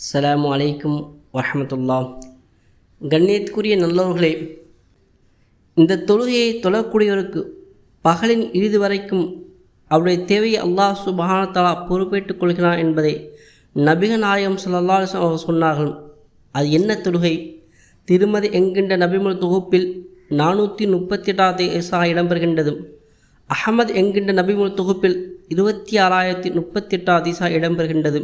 அஸ்ஸலாமு அலைக்கும் வரமத்துல்லா கண்ணியத்துக்குரிய நல்லவர்களே இந்த தொழுகையை தொழக்கூடியவருக்கு பகலின் இறுதி வரைக்கும் அவருடைய தேவையை அல்லாஹ் சுபானத்தாலா பொறுப்பேற்றுக் கொள்கிறான் என்பதை நபிக நாயகம் ஸல்லல்லாஹு அலைஹி சொன்னார்கள். அது என்ன தொழுகை? திருமதி என்கின்ற நபிமுல் தொகுப்பில் நானூற்றி முப்பத்தி எட்டாவது ஏசா இடம்பெறுகின்றது. அகமது என்கின்ற நபிமுல் தொகுப்பில் இருபத்தி ஆறாயிரத்தி முப்பத்தி எட்டாவது இடம்பெறுகின்றது.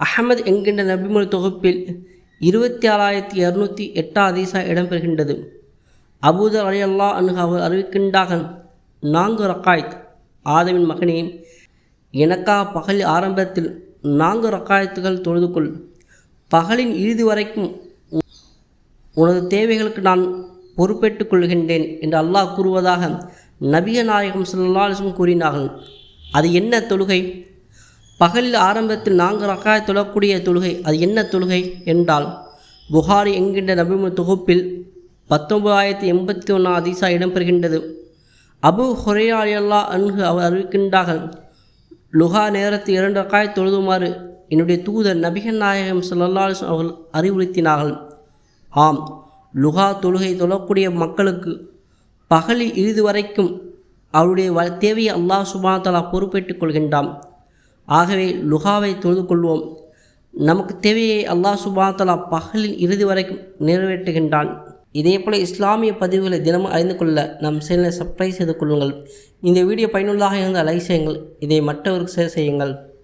அகமது என்கின்ற நபிமொழி தொகுப்பில் இருபத்தி ஆறாயிரத்தி இரநூத்தி எட்டாம் ஈசா இடம்பெறுகின்றது. அபூதர் அலி அல்லா அன்ஹு அவர் அறிவிக்கின்றாக நான்கு ரக்காயத் ஆதமின் மகனே எனக்காக பகல் ஆரம்பத்தில் நான்கு ரக்காயத்துகள் தொழுது கொள். பகலின் இறுதி வரைக்கும் உனது தேவைகளுக்கு நான் பொறுப்பேற்றுக் கொள்கின்றேன் என்று அல்லாஹ் கூறுவதாக நபிய நாயகம் ஸல்லல்லாஹு கூறினார்கள். அது என்ன தொழுகை? பகலில் ஆரம்பத்தில் நான்கு ரக்காய் தொழக்கூடிய தொழுகை. அது என்ன தொழுகை என்றால் புகாரி என்கின்ற நபிமு தொகுப்பில் பத்தொன்பதாயிரத்தி எண்பத்தி ஒன்றாம் அதிசா இடம்பெறுகின்றது. அபு ஹொரையாயல்லா அன்கு அவர் அறிவிக்கின்றார்கள் லுகா நேரத்தில் இரண்டு ரக்காய் தொழுதுமாறு. என்னுடைய தூதர் நபிகன் நாயகம் ஸல்லல்லாஹு அவர்கள் அறிவுறுத்தினார்கள் ஆம் லுகா தொழுகை தொழக்கூடிய மக்களுக்கு பகலில் இறுதி வரைக்கும் அவருடைய வ தேவையை அல்லாஹ் சுபானத்தலா பொறுப்பேற்றுக் கொள்கின்றான். ஆகவே லுகாவை தொழுது கொள்வோம். நமக்கு தேவையை அல்லாஹ் சுபாத்தலா பகலின் இறுதி வரைக்கும் நிறைவேற்றுகின்றான். இதேபோல் இஸ்லாமிய பதிவுகளை தினமும் அறிந்து கொள்ள நம் சேனலை சப்ஸ்கிரைப் செய்து கொள்ளுங்கள். இந்த வீடியோ பயனுள்ளதாக இருந்தால் லைக் செய்யுங்கள். இதை மற்றவருக்கு ஷேர் செய்யுங்கள்.